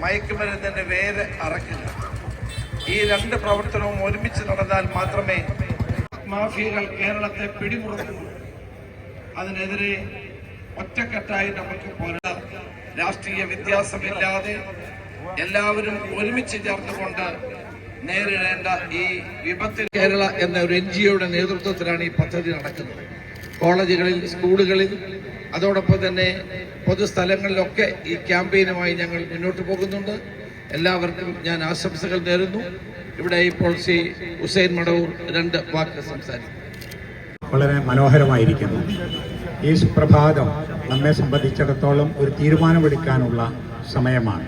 മയക്കുമരുന്നിന്റെ വേര് അറക്കുക ഈ രണ്ട് പ്രവർത്തനവും ഒരുമിച്ച് നടന്നാൽ മാത്രമേ മാഫിയകൾ കേരളത്തെ പിടിമുറുക്കൂ. അതിനെതിരെ ഒറ്റക്കെട്ടായി നമുക്ക് പോരാടാം. രാഷ്ട്രീയ വ്യത്യാസമില്ലാതെ എല്ലാവരും ഒരുമിച്ച് ചേർന്നുകൊണ്ട് നേരിടേണ്ട ഈ വിപത്തിൽ കേരള എന്ന ഒരു എൻ ജി നേതൃത്വത്തിലാണ് ഈ പദ്ധതി നടക്കുന്നത്. കോളേജുകളിൽ സ്കൂളുകളിൽ അതോടൊപ്പം തന്നെ പൊതുസ്ഥലങ്ങളിലൊക്കെ ഈ ക്യാമ്പയിനുമായി ഞങ്ങൾ മുന്നോട്ട് പോകുന്നുണ്ട്. എല്ലാവർക്കും ഞാൻ ആശംസകൾ നേരുന്നു. ഇവിടെ ഇപ്പോൾ ശ്രീ ഹുസൈൻ മടവൂർ രണ്ട് വാക്ക് സംസാരിക്കും. വളരെ മനോഹരമായിരിക്കുന്നു. ഈ സുപ്രഭാതം നമ്മെ സംബന്ധിച്ചിടത്തോളം ഒരു തീരുമാനമെടുക്കാനുള്ള സമയമാണ്.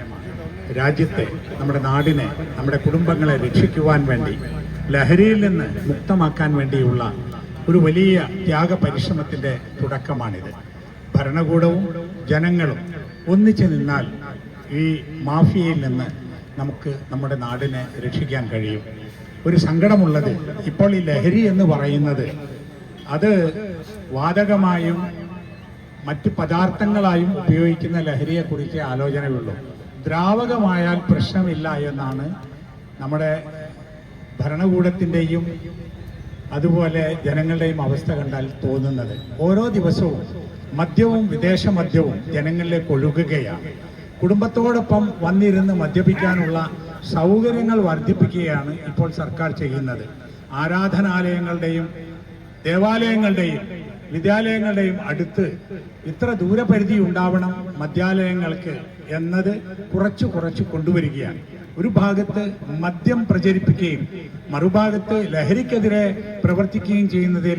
രാജ്യത്തെ നമ്മുടെ നാടിനെ നമ്മുടെ കുടുംബങ്ങളെ രക്ഷിക്കുവാൻ വേണ്ടി ലഹരിയിൽ നിന്ന് മുക്തമാക്കാൻ വേണ്ടിയുള്ള ഒരു വലിയ ത്യാഗ പരിശ്രമത്തിന്റെ തുടക്കമാണിത്. ഭരണകൂടവും ജനങ്ങളും ഒന്നിച്ചു നിന്നാൽ ഈ മാഫിയയിൽ നിന്ന് നമുക്ക് നമ്മുടെ നാടിനെ രക്ഷിക്കാൻ കഴിയും. ഒരു സങ്കടമുള്ളത് ഇപ്പോൾ ഈ ലഹരി എന്ന് പറയുന്നത് അത് വാതകമായും മറ്റ് പദാർത്ഥങ്ങളായും ഉപയോഗിക്കുന്ന ലഹരിയെക്കുറിച്ച് ആലോചനയുള്ളൂ. ദ്രാവകമായാൽ പ്രശ്നമില്ല എന്നാണ് നമ്മുടെ ഭരണകൂടത്തിന്റെയും അതുപോലെ ജനങ്ങളുടെയും അവസ്ഥ കണ്ടാൽ തോന്നുന്നത്. ഓരോ ദിവസവും മദ്യവും വിദേശ മദ്യവും ജനങ്ങളിലേക്ക് ഒഴുകുകയാണ്. കുടുംബത്തോടൊപ്പം വന്നിരുന്ന് മദ്യപിക്കാനുള്ള സൗകര്യങ്ങൾ വർദ്ധിപ്പിക്കുകയാണ് ഇപ്പോൾ സർക്കാർ ചെയ്യുന്നത്. ആരാധനാലയങ്ങളുടെയും ദേവാലയങ്ങളുടെയും വിദ്യാലയങ്ങളുടെയും അടുത്ത് ഇത്ര ദൂരപരിധി ഉണ്ടാവണം മദ്യാലയങ്ങൾക്ക് എന്നത് കുറച്ച് കുറച്ച് കൊണ്ടുവരികയാണ്. ഒരു ഭാഗത്ത് മദ്യം പ്രചരിപ്പിക്കുകയും മറുഭാഗത്ത് ലഹരിക്കെതിരെ പ്രവർത്തിക്കുകയും ചെയ്യുന്നതിൽ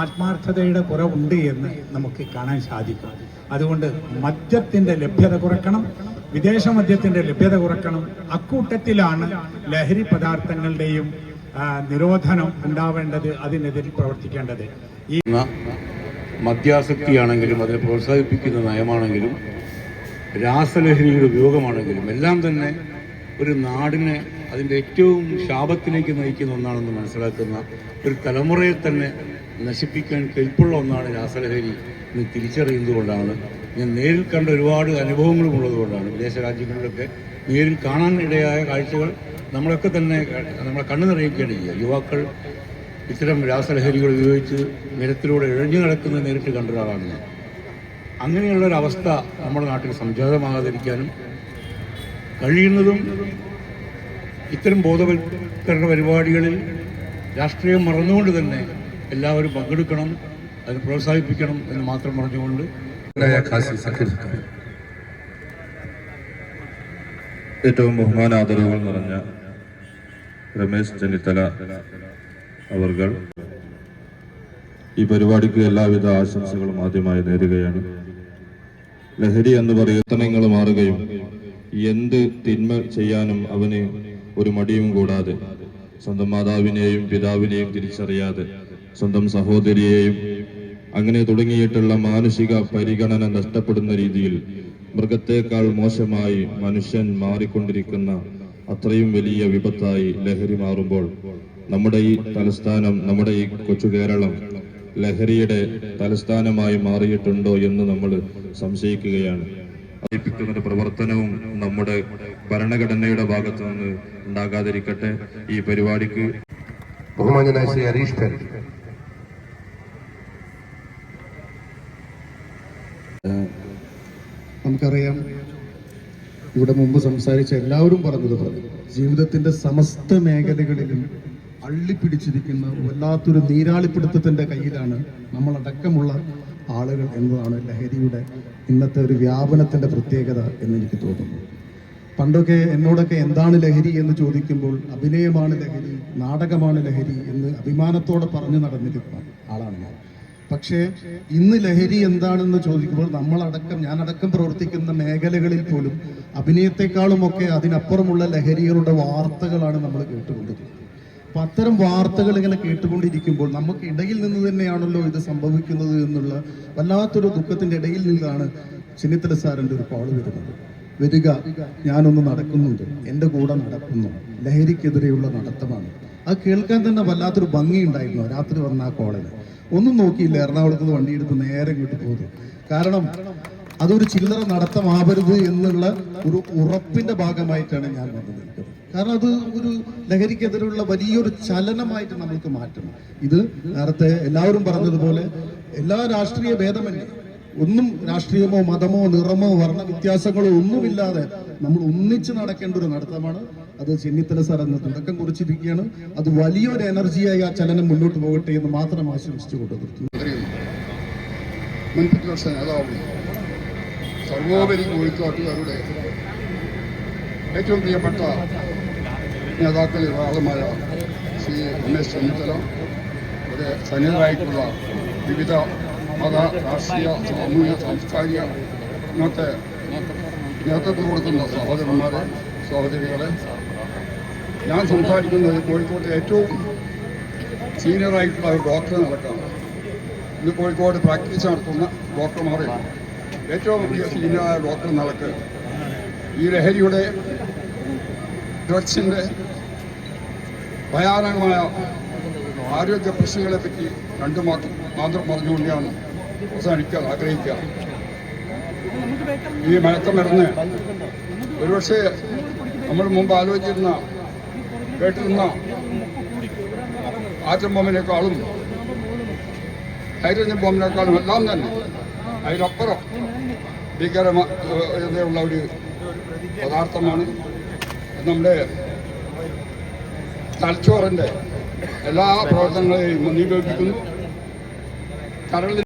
ആത്മാർത്ഥതയുടെ കുറവുണ്ട് എന്ന് നമുക്ക് കാണാൻ സാധിക്കും. അതുകൊണ്ട് മദ്യത്തിന്റെ ലഭ്യത കുറക്കണം വിദേശ മദ്യത്തിന്റെ ലഭ്യത കുറക്കണം. അക്കൂട്ടത്തിലാണ് ലഹരി പദാർത്ഥങ്ങളുടെയും നിരോധനം ഉണ്ടാവേണ്ടത് അതിനെതിരെ പ്രവർത്തിക്കേണ്ടത്. ഈ മദ്യാസക്തിയാണെങ്കിലും അതിനെ പ്രോത്സാഹിപ്പിക്കുന്ന നയമാണെങ്കിലും രാസലഹരിയുടെ ഉപയോഗമാണെങ്കിലും എല്ലാം തന്നെ ഒരു നാടിനെ അതിന്റെ ഏറ്റവും ശാപത്തിലേക്ക് നയിക്കുന്ന ഒന്നാണെന്ന് മനസ്സിലാക്കുന്ന ഒരു തലമുറയെ തന്നെ നശിപ്പിക്കാൻ കെൽപ്പുള്ള ഒന്നാണ് രാസലഹരി എന്ന് തിരിച്ചറിയുന്നതുകൊണ്ടാണ്. ഞാൻ നേരിൽ കണ്ട ഒരുപാട് അനുഭവങ്ങളും ഉള്ളതുകൊണ്ടാണ്. വിദേശ രാജ്യങ്ങളിലൊക്കെ നേരിൽ കാണാൻ ഇടയായ കാഴ്ചകൾ നമ്മളൊക്കെ തന്നെ നമ്മളെ കണ്ണു നിറയിക്കുകയാണ് ചെയ്യുക. യുവാക്കൾ ഇത്തരം രാസലഹരികൾ ഉപയോഗിച്ച് നിരത്തിലൂടെ ഇഴഞ്ഞു നടക്കുന്നത് നേരിട്ട് കണ്ട ഒരാളാണ് ഞാൻ. അങ്ങനെയുള്ളൊരവസ്ഥ നമ്മുടെ നാട്ടിൽ സംജാതമാകാതിരിക്കാനും കഴിയുന്നതും ഇത്തരം ബോധവൽക്കരണ പരിപാടികളിൽ രാഷ്ട്രീയം മറന്നുകൊണ്ട് തന്നെ എല്ലാവരും പങ്കെടുക്കണം അതിന് പ്രോത്സാഹിപ്പിക്കണം എന്ന് മാത്രം പറഞ്ഞുകൊണ്ട്. ഏറ്റവും ബഹുമാനാദരവുകൾ നിറഞ്ഞ രമേശ് ചെന്നിത്തല അവർകൾ ഈ പരിപാടിക്ക് എല്ലാവിധ ആശംസകളും ആദ്യമായി നേരുകയാണ് ലഹരി എന്ന് പറയുന്ന മാറുകയും എന്ത് തിന്മ ചെയ്യാനും അവന് ഒരു മടിയും കൂടാതെ സ്വന്തം മാതാവിനെയും പിതാവിനെയും തിരിച്ചറിയാതെ സ്വന്തം സഹോദരിയെയും അങ്ങനെ തുടങ്ങിയിട്ടുള്ള മാനുഷിക പരിഗണന നഷ്ടപ്പെടുന്ന രീതിയിൽ മൃഗത്തേക്കാൾ മോശമായി മനുഷ്യൻ മാറിക്കൊണ്ടിരിക്കുന്ന അത്രയും വലിയ വിപത്തായി ലഹരി മാറുമ്പോൾ നമ്മുടെ ഈ തലസ്ഥാനം നമ്മുടെ ഈ കൊച്ചു കേരളം ലഹരിയുടെ തലസ്ഥാനമായി മാറിയിട്ടുണ്ടോ എന്ന് നമ്മൾ സംശയിക്കുകയാണ്. അതിപ്പിക്കുന്ന ഒരു പ്രവർത്തനവും നമ്മുടെ ഭരണഘടനയുടെ ഭാഗത്തു നിന്ന് ഉണ്ടാകാതിരിക്കട്ടെ. ഈ പരിപാടിക്ക് ബഹുമാന്യനായ ശ്രീ ഹരീഷ് ഖാൻ. നമുക്കറിയാം ഇവിടെ മുമ്പ് സംസാരിച്ച എല്ലാവരും പറഞ്ഞതുപോലെ ജീവിതത്തിന്റെ സമസ്ത മേഖലകളിലും അള്ളിപ്പിടിച്ചിരിക്കുന്ന വല്ലാത്തൊരു നീരാളിപ്പിടുത്തത്തിന്റെ കയ്യിലാണ് നമ്മളടക്കമുള്ള ആളുകൾ എന്നതാണ് ലഹരിയുടെ ഇന്നത്തെ ഒരു വ്യാപനത്തിന്റെ പ്രത്യേകത എന്ന് എനിക്ക് തോന്നുന്നു. പണ്ടൊക്കെ എന്നോടൊക്കെ എന്താണ് ലഹരി എന്ന് ചോദിക്കുമ്പോൾ അഭിനയമാണ് ലഹരി നാടകമാണ് ലഹരി എന്ന് അഭിമാനത്തോടെ പറഞ്ഞു നടന്നിരുന്ന ആളാണ് ഞാൻ. പക്ഷേ ഇന്ന് ലഹരി എന്താണെന്ന് ചോദിക്കുമ്പോൾ നമ്മളടക്കം ഞാനടക്കം പ്രവർത്തിക്കുന്ന മേഖലകളിൽ പോലും അഭിനയത്തെക്കാളുമൊക്കെ അതിനപ്പുറമുള്ള ലഹരികളുടെ വാർത്തകളാണ് നമ്മൾ കേട്ടുകൊണ്ടിരിക്കുന്നത്. അപ്പൊ അത്തരം വാർത്തകൾ ഇങ്ങനെ കേട്ടുകൊണ്ടിരിക്കുമ്പോൾ നമുക്ക് ഇടയിൽ നിന്ന് തന്നെയാണല്ലോ ഇത് സംഭവിക്കുന്നത് എന്നുള്ള വല്ലാത്തൊരു ദുഃഖത്തിന്റെ ഇടയിൽ നിന്നാണ് ചെന്നിത്തല സാറിന്റെ ഒരു കോൾ വരുന്നത്. വരിക ഞാനൊന്ന് നടക്കുന്നുണ്ട്. എന്റെ കൂടെ നടക്കുന്നു. ലഹരിക്കെതിരെയുള്ള നടത്തമാണ്. അത് കേൾക്കാൻ തന്നെ വല്ലാത്തൊരു ഭംഗിയുണ്ടായിരുന്നു രാത്രി വന്ന ആ കോളിൽ ഒന്നും നോക്കിയില്ല എറണാകുളത്ത് നിന്ന് വണ്ടിയെടുത്ത് നേരെ ഇങ്ങോട്ട് പോകുന്നു. കാരണം അതൊരു ചില്ലറ നടത്തമാവരുത് എന്നുള്ള ഒരു ഉറപ്പിന്റെ ഭാഗമായിട്ടാണ് ഞാൻ വന്നു നിൽക്കുന്നത് കാരണം അത് ഒരു ലഹരിക്കെതിരെയുള്ള വലിയൊരു ചലനമായിട്ട് നമുക്ക് മാറ്റണം ഇത് നേരത്തെ എല്ലാവരും പറഞ്ഞതുപോലെ എല്ലാ രാഷ്ട്രീയ ഭേദമന്യേ ഒന്നും രാഷ്ട്രീയമോ മതമോ നിറമോ വർണ വ്യത്യാസങ്ങളോ ഒന്നുമില്ലാതെ നമ്മൾ ഒന്നിച്ച് നടക്കേണ്ട ഒരു നടത്തമാണ്. അത് ചെന്നിത്തല സാർ എന്ന തുടക്കം കുറിച്ചിരിക്കുകയാണ്. അത് വലിയൊരു എനർജിയായി ആ ചലനം മുന്നോട്ട് പോകട്ടെ എന്ന് മാത്രം ആശംസിച്ചുകൊണ്ട് നിർത്തുന്നു സർവോപരി കോഴിക്കോട്ടുകാരുടെ ഏറ്റവും പ്രിയപ്പെട്ട നേതാക്കളിൽ ഒരാളുമായ ശ്രീ രമേശ് ചെന്നിത്തല ഇവിടെ സന്നിധരായിട്ടുള്ള വിവിധ മത രാഷ്ട്രീയ സാമൂഹ്യ സാംസ്കാരിക ഇന്നത്തെ നേതൃത്വം കൊടുക്കുന്ന സഹോദരന്മാരെ സഹോദരികളെ. ഞാൻ സംസാരിക്കുന്നത് കോഴിക്കോട്ടെ ഏറ്റവും സീനിയറായിട്ടുള്ള ഒരു ഡോക്ടറെ നടക്കാണ്. ഇന്ന് കോഴിക്കോട് പ്രാക്ടീസ് നടത്തുന്ന ഡോക്ടർമാരെ. ഏറ്റവും വലിയ സീനിയറായ ഡോക്ടർ നടക്ക്. ഈ ലഹരിയുടെ ഡ്രഗ്സിന്റെ ഭയാനകമായ ആരോഗ്യ പ്രശ്നങ്ങളെ പറ്റി രണ്ടു മാത്രം മാത്രം പറഞ്ഞുകൊണ്ടാണ് അവസാനിക്കാൻ ആഗ്രഹിക്കുക. ഈ മയക്കമരുന്ന് ഒരുപക്ഷെ നമ്മൾ മുമ്പ് ആലോചിച്ചിരുന്ന കേട്ടിരുന്ന ആറ്റം ബോംബിനേക്കാളും ഹൈഡ്രജൻ ബോംബിനേക്കാളും എല്ലാം തന്നെ അതിനപ്പുറം ഭീകരമായ ഒരു പദാർത്ഥമാണ് നമ്മുടെ തലച്ചോറിന്റെ എല്ലാ പ്രവർത്തനങ്ങളെയും മുന്നിലേപ്പിക്കുന്നു കരളിൽ